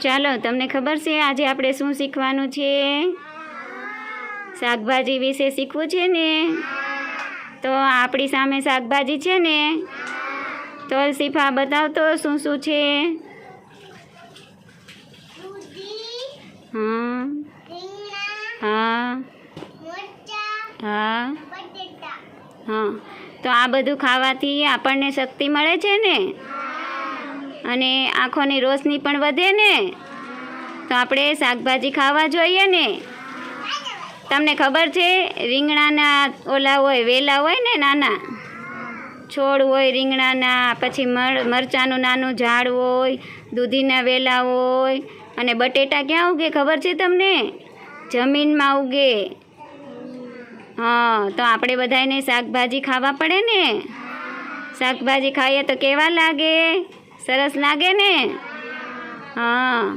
ચાલો, તમને ખબર છે આજે આપણે શું શીખવાનું છે? શાકભાજી વિશે શીખવું છે ને? તો આપણી સામે શાકભાજી છે ને? તો શીફા બતાવતો શું શું છે? હા હા. હા. હા. તો આ બધું ખાવાથી આપણને શક્તિ મળે છે ને? અને આંખોની રોશની પણ વધે ને, તો આપણે શાકભાજી ખાવા જોઈએ ને. તમને ખબર છે, રીંગણાના ઓલા હોય, વેલા હોય ને નાના, છોડ હોય રીંગણાના, પછી મર મરચાંનું નાનું ઝાડ હોય, દૂધીના વેલા હોય, અને બટેટા ક્યાં ઉગે ખબર છે તમને? જમીનમાં ઉગે. હા, તો આપણે બધાને શાકભાજી ખાવા પડે ને. શાકભાજી ખાઈએ તો કેવા લાગે? સરસ લાગે ને? હા.